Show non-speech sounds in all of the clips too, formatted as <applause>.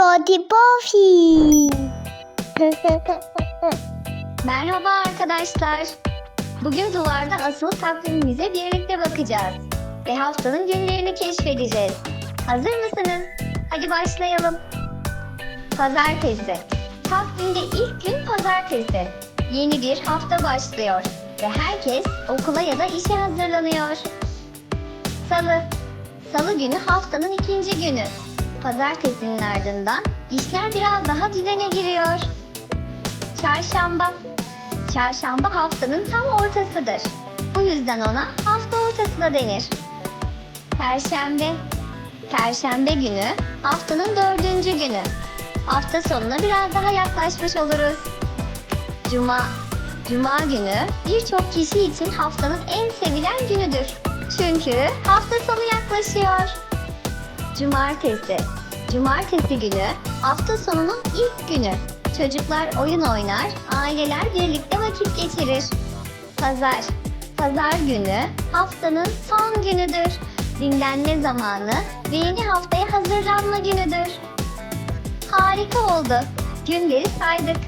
Dodi Buffy. <laughs> Merhaba arkadaşlar. Bugün duvarda asılı takvimimize birlikte bakacağız. Ve haftanın günlerini keşfedeceğiz. Hazır mısınız? Hadi başlayalım. Pazartesi. Takvimde ilk gün pazartesi. Yeni bir hafta başlıyor. Ve herkes okula ya da işe hazırlanıyor. Salı. Salı günü haftanın ikinci günü. Pazartesinin ardından işler biraz daha düzene giriyor. Çarşamba. Çarşamba haftanın tam ortasıdır. Bu yüzden ona hafta ortası da denir. Perşembe. Perşembe günü haftanın dördüncü günü. Hafta sonuna biraz daha yaklaşmış oluruz. Cuma. Cuma günü birçok kişi için haftanın en sevilen günüdür. Çünkü hafta sonu yaklaşıyor. Cumartesi. Cumartesi günü hafta sonunun ilk günü. Çocuklar oyun oynar, aileler birlikte vakit geçirir. Pazar. Pazar günü haftanın son günüdür. Dinlenme zamanı ve yeni haftaya hazırlanma günüdür. Harika oldu. Günleri saydık.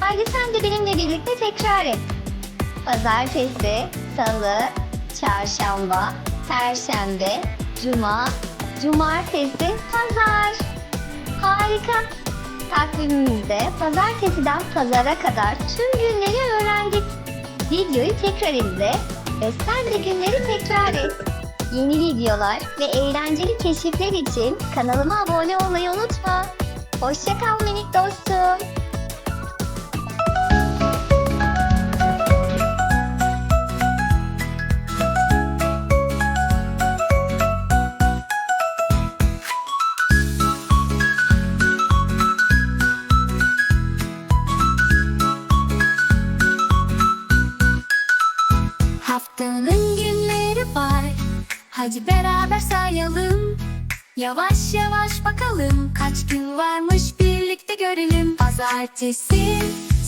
Haydi sen de benimle birlikte tekrar et. Pazartesi, salı, çarşamba, perşembe, cuma, cumartesi, pazar. Harika. Takvimimizde pazartesiden pazara kadar tüm günleri öğrendik. Videoyu tekrar izle ve sen de günleri tekrar et. Yeni videolar ve eğlenceli keşifler için kanalıma abone olmayı unutma. Hoşça kal minik dostum. Haftanın günleri var. Hadi beraber sayalım. Yavaş yavaş bakalım. Kaç gün varmış birlikte görelim. Pazartesi,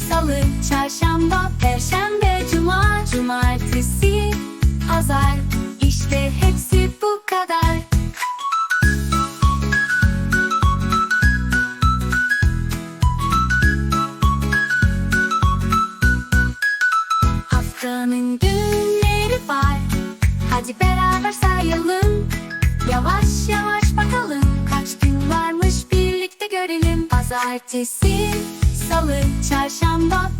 salı, çarşamba, perşembe, cuma Cumartesi, pazar. İşte hepsi bu kadar. Haftanın günleri var. Hadi beraber sayalım. Yavaş yavaş bakalım. Kaç gün varmış birlikte görelim. Pazartesi, salı, çarşamba,